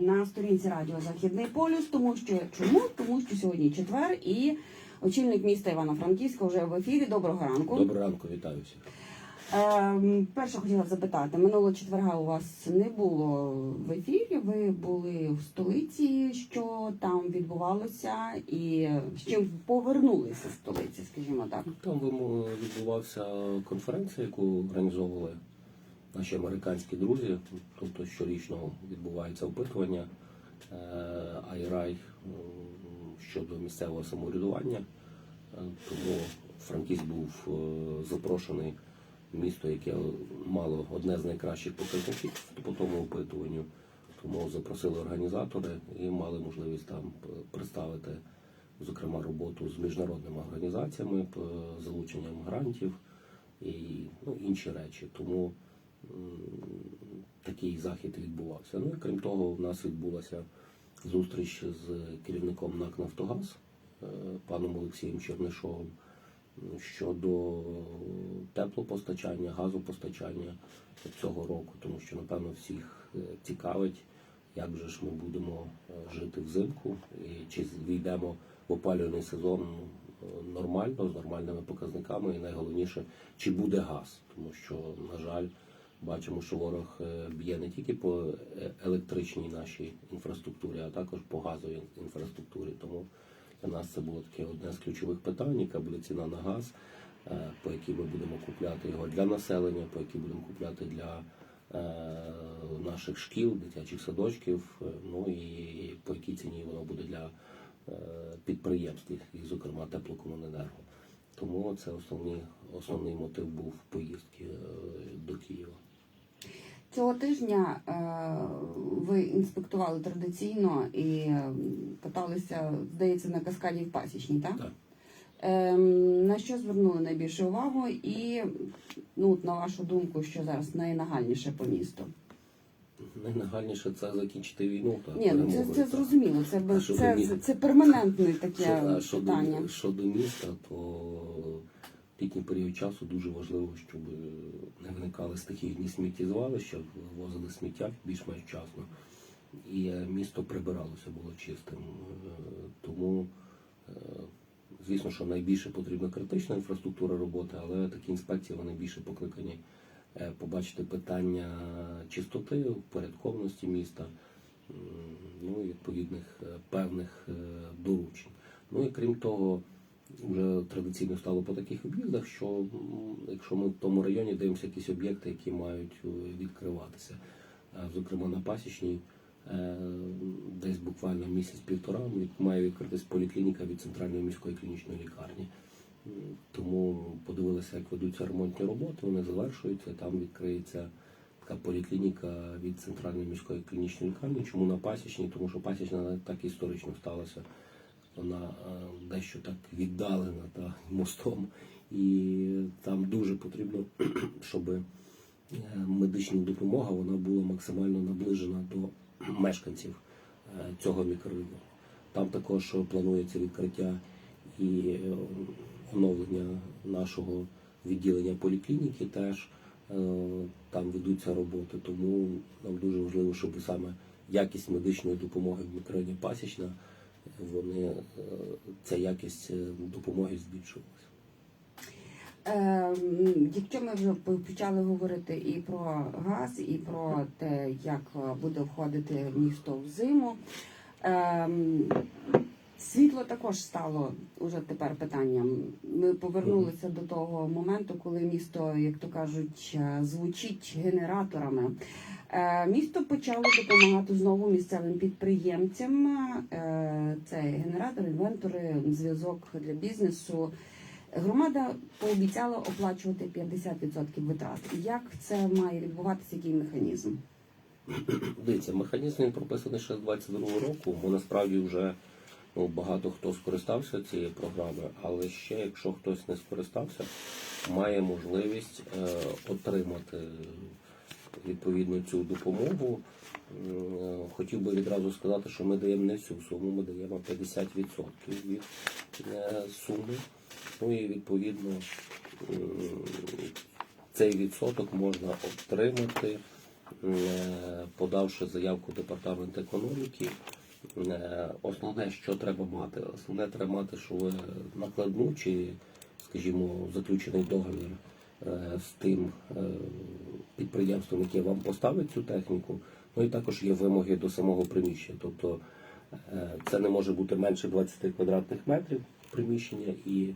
на сторінці Радіо Західний полюс, тому що чому? Тому що сьогодні четвер і очільник міста Івано-Франківська вже в ефірі. Доброго ранку. Доброго ранку, вітаю всіх. Ем, перше хотіла запитати, минулого четверга у вас не було в ефірі. Ви були в столиці, що там відбувалося, і з чим повернулися з столиці, скажімо так. Там відбувався конференція, яку організовували наші американські друзі. Тобто щорічно відбувається опитування е, м, щодо місцевого самоврядування. Е, Тому Франківськ був е, запрошений в місто, яке мало одне з найкращих показників по тому опитуванню. Тому запросили організатори і мали можливість там представити, зокрема, роботу з міжнародними організаціями, залученням грантів і ну, інші речі. Тому такий захід відбувався. Ну і крім того, у нас відбулася зустріч з керівником НАК Нафтогаз е, паном Олексієм Чернишовим щодо теплопостачання, газопостачання цього року, тому що напевно всіх е, цікавить, як же ж ми будемо е, жити взимку, і чи війдемо в опалювальний сезон нормально, з нормальними показниками, і найголовніше, чи буде газ, тому що, на жаль, бачимо, що ворог е, б'є не тільки по е, електричній нашій інфраструктурі, а також по газовій інфраструктурі. Тому для нас це було таке одне з ключових питань, яка буде ціна на газ, е, по якій ми будемо купляти його для населення, по якій будемо купляти для наших шкіл, дитячих садочків, ну і по якій ціні воно буде для підприємств, і, зокрема теплокомуненерго. Тому це основний, основний мотив був поїздки до Києва. Цього тижня е, ви інспектували традиційно і е, каталися, здається, на каскаді в Пасічній, так? Так. Ем, на що звернули найбільше увагу, і ну, на вашу думку, що зараз найнагальніше по місту? Найнагальніше це закінчити війну. Та Ні, ну це, це зрозуміло. Це, що це, це, перманентне таке а питання. щодо міста, то літній період часу дуже важливо, щоб не виникали стихійні сміттєзвалища, вивозили сміття більш-менш вчасно. І е, місто прибиралося, було чистим. Е, Тому, е, звісно, що найбільше потрібна критична інфраструктура роботи, але такі інспекції вони більше покликані е, побачити питання чистоти, порядковності міста, ну і відповідних е, певних е, доручень. Ну і крім того, вже традиційно стало по таких об'їздах, що якщо ми в тому районі дивимося якісь об'єкти, які мають е, відкриватися, Е, зокрема на пасічній, е, десь буквально місяць-півтора має відкритись поліклініка від центральної міської клінічної лікарні. Тому подивилися, як ведуться ремонтні роботи, вони завершуються, там відкриється така поліклініка від центральної міської клінічної лікарні. Чому на пасічній? Тому що пасічна так історично сталася. Вона е, дещо так віддалена та мостом, і там дуже потрібно, щоб е, медична допомога вона була максимально наближена до мешканців е, цього мікрорайону. Там також планується відкриття і оновлення нашого відділення поліклініки теж там ведуться роботи. Тому нам дуже важливо, щоб саме якість медичної допомоги в мікрорайоні Пасічна, вони е, ця якість е, допомоги збільшувалася. Ем, Якщо ми вже почали говорити і про газ, і про те, як е, буде входити місто в зиму, ем, світло також стало уже тепер питанням. Ми повернулися до того моменту, коли місто, як то кажуть, е, звучить генераторами. Е, Місто почало допомагати знову місцевим підприємцям. Е, Це генератори, інвентори, зв'язок для бізнесу. Громада пообіцяла оплачувати 50% витрат. Як це має відбуватися? Який механізм? Дивіться, механізм він прописаний ще з 22 року, бо насправді вже ну, багато хто скористався цією програмою, але ще якщо хтось не скористався, має можливість е, отримати відповідно цю допомогу. Е, Хотів би відразу сказати, що ми даємо не всю суму, ми даємо 50% від е, суми. Ну і відповідно цей відсоток можна отримати е, подавши заявку департамент економіки, основне, що треба мати? Основне треба мати, що ви накладну чи, скажімо, заключений договір з тим підприємством, яке вам поставить цю техніку. Ну і також є вимоги до самого приміщення. Тобто е, це не може бути менше 20 квадратних метрів приміщення і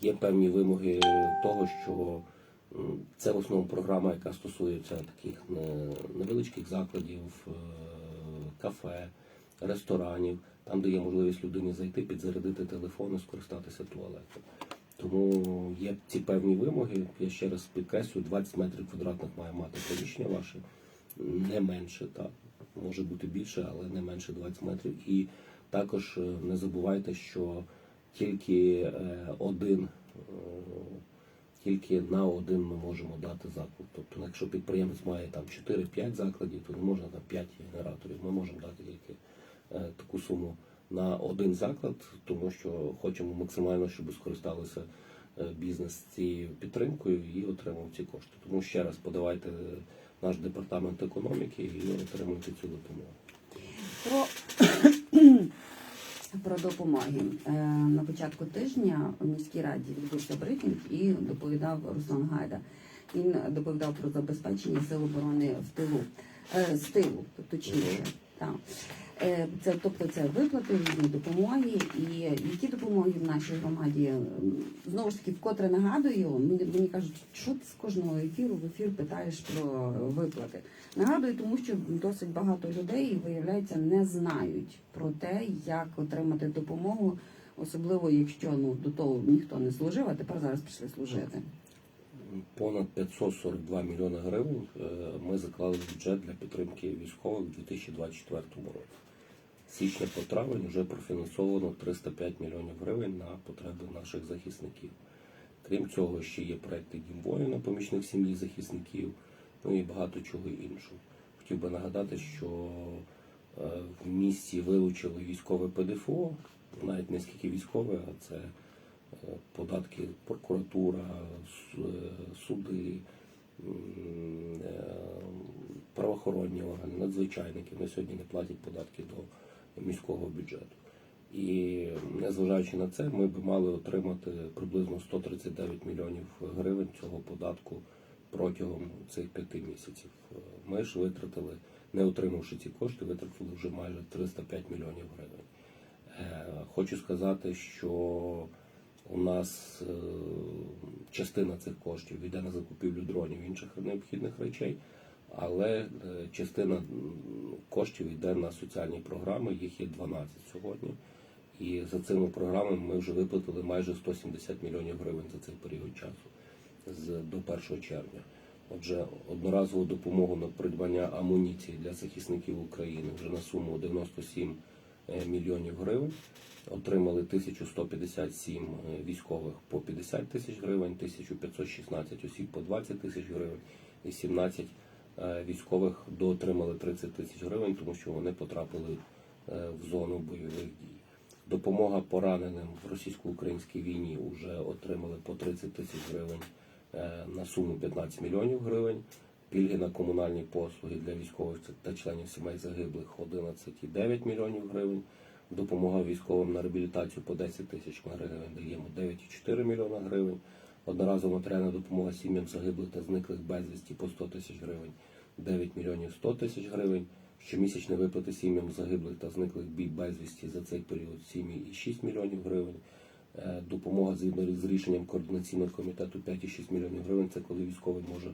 є певні вимоги того, що це в основному програма, яка стосується таких невеличких закладів, е, кафе, ресторанів, там, де є можливість людині зайти, підзарядити телефон і скористатися туалетом. Тому є ці певні вимоги. Я ще раз підкреслюю, 20 метрів квадратних має мати приміщення ваше, не менше, так. Може бути більше, але не менше 20 метрів. І також е, не забувайте, що тільки е, один, е, тільки на один ми можемо дати заклад. Тобто, якщо підприємець має там 4-5 закладів, то не можна там 5 генераторів. Ми можемо дати тільки таку суму на один заклад, тому що хочемо максимально, щоб скористалися е, бізнес цією підтримкою і отримав ці кошти. Тому ще раз подавайте наш департамент економіки і отримуйте цю допомогу. Про, про допомоги. Е, На початку тижня у міській раді відбувся брифінг і доповідав Руслан Гайда. Він доповідав про забезпечення сил оборони в тилу, е, з тилу, точніше. Так. Е, Це, тобто це виплати, різні допомоги, і які допомоги в нашій громаді знову ж таки, вкотре нагадую, мені, мені кажуть, що ти з кожного ефіру в ефір питаєш про виплати. Нагадую, тому що досить багато людей виявляється не знають про те, як отримати допомогу, особливо якщо ну до того ніхто не служив, а тепер зараз пішли служити. Понад 542 мільйони гривень е, ми заклали в бюджет для підтримки військових у 2024 році. Січня по травень вже профінансовано 305 мільйонів гривень на потреби наших захисників. Крім цього, ще є проекти Дім воїна, помічник сім'ї захисників, ну і багато чого іншого. Хотів би нагадати, що е, в місті вилучили військове ПДФО, навіть не скільки військове, а це е, податки, прокуратура, е, суди, правоохоронні органи, надзвичайники. Вони сьогодні не платять податки до міського бюджету. І незважаючи на це, ми б мали отримати приблизно 139 мільйонів гривень цього податку протягом цих п'яти місяців. Ми ж витратили, не отримавши ці кошти, витратили вже майже 305 мільйонів гривень. Е, Хочу сказати, що у нас е, частина цих коштів йде на закупівлю дронів і інших необхідних речей, але е, частина коштів йде на соціальні програми, їх є 12 сьогодні. І за цими програмами ми вже виплатили майже 170 мільйонів гривень за цей період часу з до 1 червня. Отже, одноразову допомогу на придбання амуніції для захисників України вже на суму 97 е, мільйонів гривень. Отримали 1157 е, військових по 50 тисяч гривень, 1516 осіб по 20 тисяч гривень і 17 е, військових доотримали 30 тисяч гривень, тому що вони потрапили е, в зону бойових дій. Допомога пораненим в російсько-українській війні вже отримали по 30 тисяч гривень е, на суму 15 мільйонів гривень. Пільги на комунальні послуги для військових та членів сімей загиблих 11,9 мільйонів гривень. Допомога військовим на реабілітацію по 10 тисяч гривень даємо 9,4 мільйона гривень. Одноразова матеріальна допомога сім'ям загиблих та зниклих безвісті по 100 тисяч гривень 9 мільйонів 100 тисяч гривень. Щомісячні виплати сім'ям загиблих та зниклих безвісті за цей період 7,6 мільйонів гривень. Е, Допомога згідно з рішенням координаційного комітету 5,6 мільйонів гривень. Це коли військовий може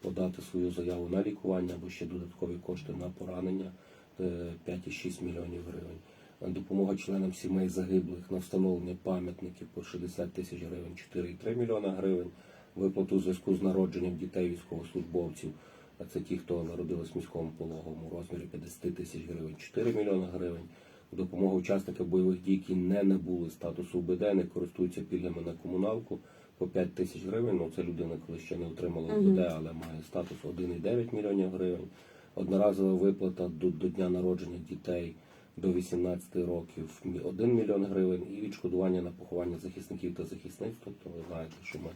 подати свою заяву на лікування або ще додаткові кошти на поранення е, 5,6 мільйонів гривень. Допомога членам сімей загиблих на встановлення пам'ятників по 60 тисяч гривень 4,3 мільйона гривень. Виплату у зв'язку з народженням дітей військовослужбовців. А це ті, хто народились в міському пологовому у розмірі 50 тисяч гривень, 4 мільйони гривень. Допомога учасникам бойових дій, які не набули статусу УБД, не користуються пільгами на комуналку по 5 тисяч гривень. Ну це людина, коли ще не отримала УБД, але має статус 1,9 мільйонів гривень. Одноразова виплата до, до дня народження дітей до 18 років 1 мільйон гривень і відшкодування на поховання захисників та захисниць. Тобто ви знаєте, що ми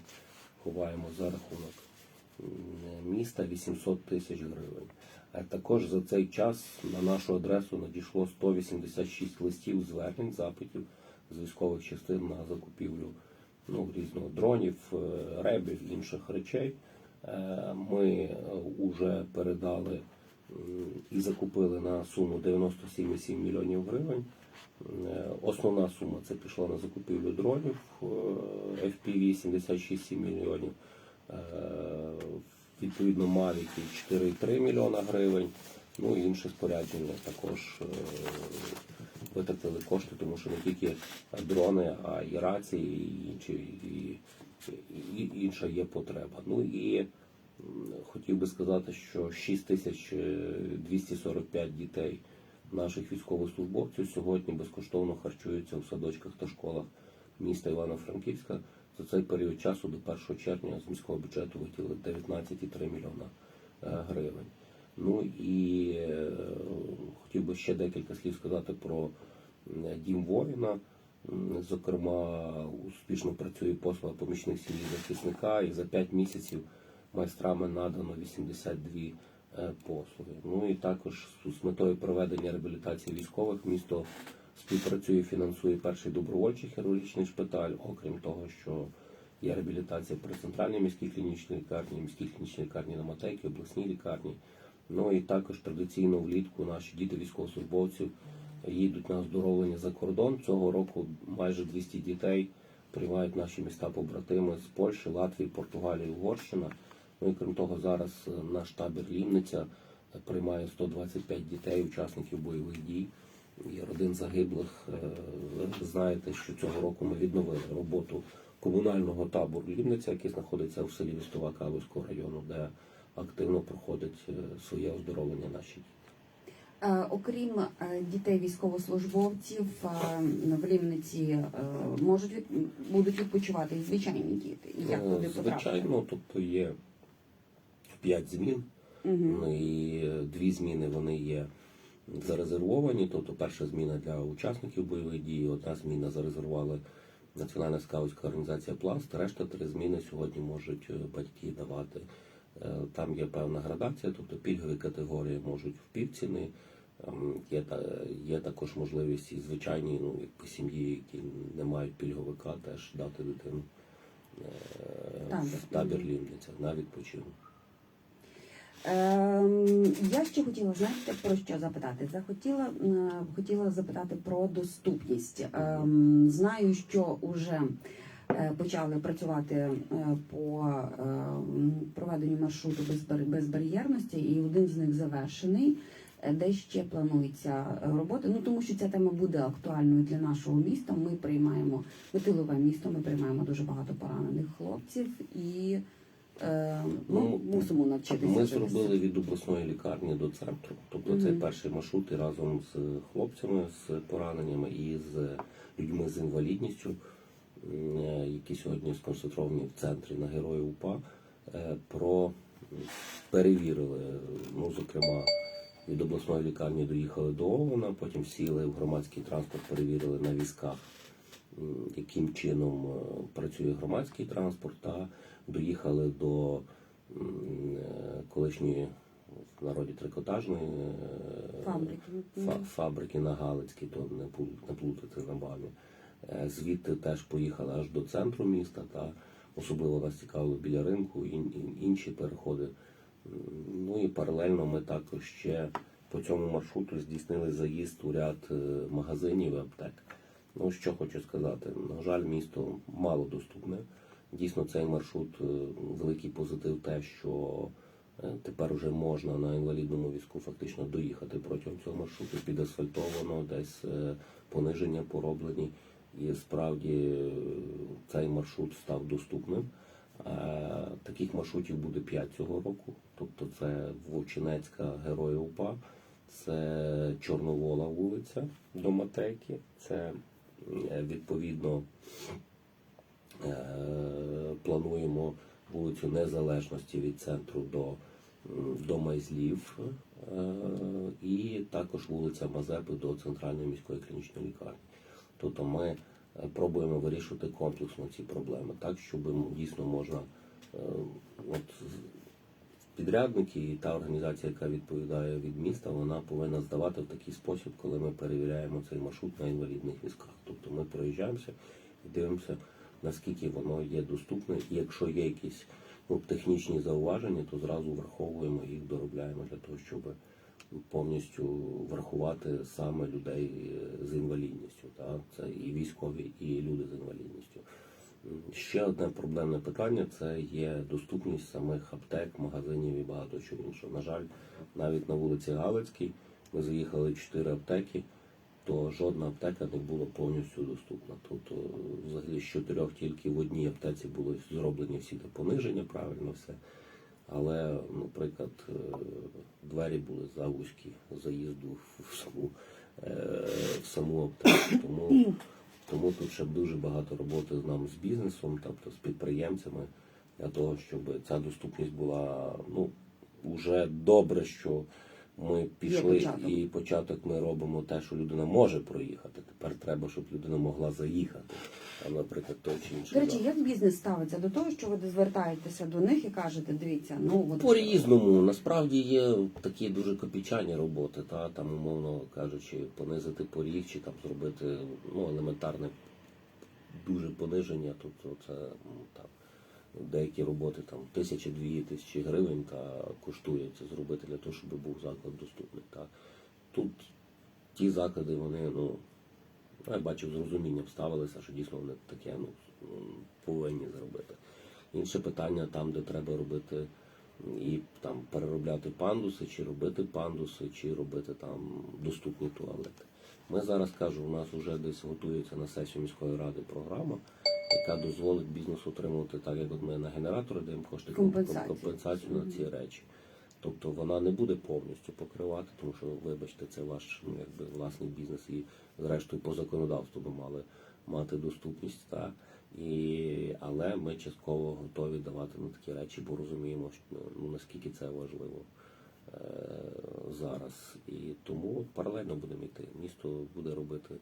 ховаємо за рахунок міста 800 тисяч гривень. А також за цей час на нашу адресу надійшло 186 листів звернень, запитів з військових частин на закупівлю ну, різного дронів, е, ребів, інших речей. Е, Ми вже передали м, і закупили на суму 97,7 мільйонів гривень. Е, Основна сума це пішла на закупівлю дронів е, FPV 76 мільйонів. Е, Відповідно, Мавіки 4,3 мільйона гривень. Ну і інше спорядження також витратили кошти, тому що не тільки дрони, а і рації, і інші і, і, інша є потреба. Ну і хотів би сказати, що 6245 дітей наших військовослужбовців сьогодні безкоштовно харчуються у садочках та школах міста Івано-Франківська. За цей період часу до 1 червня з міського бюджету виділили 19,3 мільйона е, гривень. Ну і е, хотів би ще декілька слів сказати про дім воїна. Зокрема, успішно працює послуга помічник сім'ї захисника, і за 5 місяців майстрами надано 82 е, послуги. Ну і також з метою проведення реабілітації військових місто співпрацює і фінансує перший добровольчий хірургічний шпиталь, окрім того, що є реабілітація при центральній міській клінічній лікарні, міській клінічній лікарні на Матейки, обласній лікарні. Ну і також традиційно влітку наші діти військовослужбовців їдуть на оздоровлення за кордон. Цього року майже 200 дітей приймають наші міста побратими з Польщі, Латвії, Португалії, Угорщина. Ну і крім того, зараз е, наш табір Лімниця е, приймає 125 дітей, учасників бойових дій і родин загиблих. Е, Ви знаєте, що цього року ми відновили роботу комунального табору Лімниця, який знаходиться в селі Вістова Калузького району, де активно проходить е, своє оздоровлення наші діти. Е, Окрім е, дітей військовослужбовців е, в Лімниці е, можуть будуть відпочивати і звичайні діти. Як Е, туди потрапити? Звичайно, тобто є 5 змін. Ну і е, дві зміни вони є зарезервовані. Тобто перша зміна для учасників бойових дій, одна зміна зарезервували Національна скаутська організація Пласт, решта три зміни сьогодні можуть е, батьки давати. Е, Там є певна градація, тобто пільгові категорії можуть в півціни. Ем, Є, є також можливість і звичайні ну, якби сім'ї, які не мають пільговика, теж дати дитину в табір Лімниця на відпочинок. Ем, я ще хотіла знаєте про що запитати? Захотіла е, хотіла запитати про доступність. Ем, знаю, що вже е, почали працювати е, по ем, проведенню маршруту безбар'єрності, і один з них завершений. Де ще планується робота? Ну тому що ця тема буде актуальною для нашого міста. Ми приймаємо ми тилове місто. Ми приймаємо дуже багато поранених хлопців і е, ну, Ну, мусимо навчитися. Ми зробили від обласної лікарні до центру. Тобто це Мгм. перший маршрут і разом з хлопцями з пораненнями і з людьми з інвалідністю, е, які сьогодні сконцентровані в центрі на Герої УПА, е, про перевірили, ну, зокрема, від обласної лікарні доїхали до Овена, потім сіли в громадський транспорт, перевірили на візках, яким чином е, працює громадський транспорт, та доїхали до е, колишньої в народі трикотажної е, Фабрики. фабрики на Галицькій, то не плутати з набами. Е, Звідти теж поїхали аж до центру міста, та особливо нас цікавило біля ринку, ін, ін- інші переходи. Ну і паралельно ми також ще по цьому маршруту здійснили заїзд у ряд магазинів і аптек. Ну, що хочу сказати, на жаль, місто мало доступне. Дійсно, цей маршрут е, великий позитив те, що е, тепер вже можна на інвалідному візку фактично доїхати протягом цього маршруту, підасфальтовано, десь е, пониження пороблені. І справді цей маршрут став доступним. Таких маршрутів буде 5 цього року. Тобто це Вовчинецька Герої УПА, це Чорновола вулиця до Матейки, це відповідно е, плануємо вулицю Незалежності від центру до, до Майзлів е, і також вулиця Мазепи до центральної міської клінічної лікарні. Тобто ми е, пробуємо вирішувати комплексно ці проблеми, так щоб дійсно можна е, от, підрядники та організація, яка відповідає від міста, вона повинна здавати в такий спосіб, коли ми перевіряємо цей маршрут на інвалідних візках. Тобто ми проїжджаємося і дивимося, наскільки воно є доступне, і якщо є якісь ну, технічні зауваження, то зразу враховуємо їх, доробляємо для того, щоб повністю врахувати саме людей е, з інвалідністю. Так? Це і військові, і люди з інвалідністю. Ще одне проблемне питання це є доступність самих аптек, магазинів і багато чого іншого. На жаль, навіть на вулиці Галицькій ми заїхали в чотири аптеки, то жодна аптека не була повністю доступна. Тобто, взагалі з чотирьох тільки в одній аптеці були зроблені всі те пониження, правильно все. Але, наприклад, е, двері були завузькі заїзду в саму, е, в саму аптеку. Тому, тому тут ще дуже багато роботи з нам з бізнесом, тобто з підприємцями, для того, щоб ця доступність була ну, вже добре, що ми пішли початок. і початок ми робимо те, що людина може проїхати. Тепер треба, щоб людина могла заїхати. Там, наприклад, той чи інший. До речі, як бізнес ставиться до того, що ви звертаєтеся до них і кажете, дивіться, ну от По-різному. Насправді є такі дуже копійчані роботи, та там, умовно кажучи, понизити поріг чи там зробити ну, елементарне дуже пониження. Тобто це м, там деякі роботи там тисячі-дві тисячі гривень та коштує це зробити для того, щоб був заклад доступний. Та. Тут ті заклади, вони, ну, я бачив, з розумінням ставилися, що дійсно вони таке ну, повинні зробити. Інше питання там, де треба робити і там переробляти пандуси, чи робити пандуси, чи робити там доступні туалети. Ми зараз кажу, у нас вже десь готується на сесію міської ради програма, яка дозволить бізнесу отримувати так, як от ми на генератори даємо кошти Компенсацію. компенсацію на ці речі. Тобто вона не буде повністю покривати, тому що, вибачте, це ваш ну, якби, власний бізнес і зрештою по законодавству ми мали мати доступність. Та, і, але ми частково готові давати на такі речі, бо розуміємо, що, ну, наскільки це важливо е, зараз. І тому паралельно будемо йти. Місто буде робити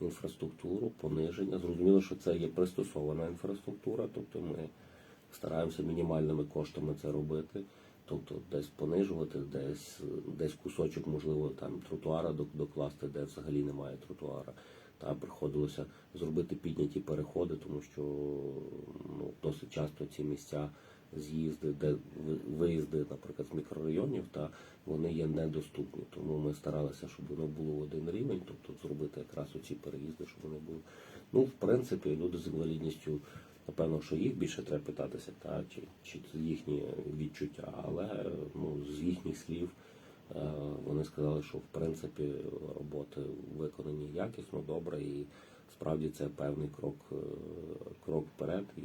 інфраструктуру, пониження. Зрозуміло, що це є пристосована інфраструктура, тобто ми стараємося мінімальними коштами це робити. Тобто десь понижувати, десь, десь кусочок, можливо, там тротуара док- докласти, де взагалі немає тротуара. Та приходилося зробити підняті переходи, тому що ну, досить часто ці місця з'їзди, де ви- виїзди, наприклад, з мікрорайонів, та вони є недоступні. Тому ми старалися, щоб воно було в один рівень, тобто зробити якраз оці переїзди, щоб вони були. Ну, в принципі, люди з інвалідністю, напевно, що їх більше треба питатися, та чи, чи їхні відчуття, але ну, з їхніх слів. Е, Вони сказали, що в принципі роботи виконані якісно, добре, і справді це певний крок, е, крок вперед. І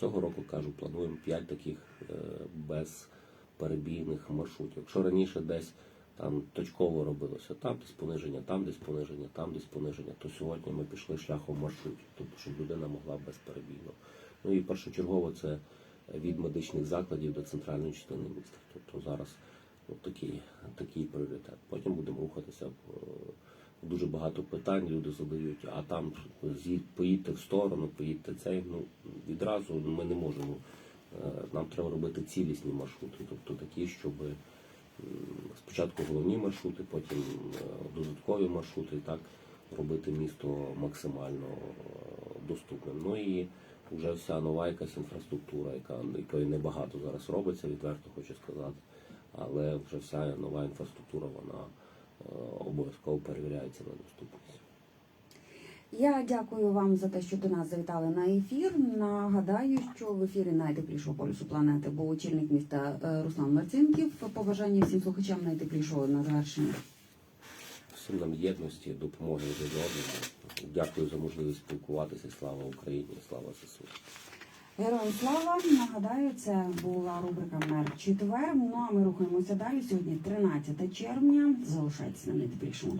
цього року кажу, плануємо 5 таких е, безперебійних маршрутів. Якщо раніше десь там точково робилося, там десь пониження, там десь пониження, там десь пониження, то сьогодні ми пішли шляхом маршрутів, тобто щоб людина могла безперебійно. Ну і першочергово це від медичних закладів до центральної частини міста. Тобто зараз От такий, такий пріоритет. Потім будемо рухатися. в- Дуже багато питань люди задають, а там поїдьте в сторону, поїдьте цей. Ну відразу ми не можемо. Е, Нам треба робити цілісні маршрути, тобто такі, щоб спочатку головні маршрути, потім е, додаткові маршрути, і так робити місто максимально е, доступним. Ну і вже вся нова якась інфраструктура, яка якої небагато зараз робиться, відверто хочу сказати але вже вся нова інфраструктура вона обов'язково перевіряється на доступність. Я дякую вам за те, що до нас завітали на ефір. Нагадаю, що в ефірі найтеплішого полюсу планети був очільник міста е, Руслан Марцинків. Побажання всім слухачам найтеплішого на завершення. Всім нам єдності, допомоги одному. Дякую за можливість спілкуватися. Слава Україні, слава ЗСУ. Героям слава! Нагадаю, це була рубрика Мер четвер. Ну а ми рухаємося далі. Сьогодні 13 червня. Залишайтеся на найтеплішому.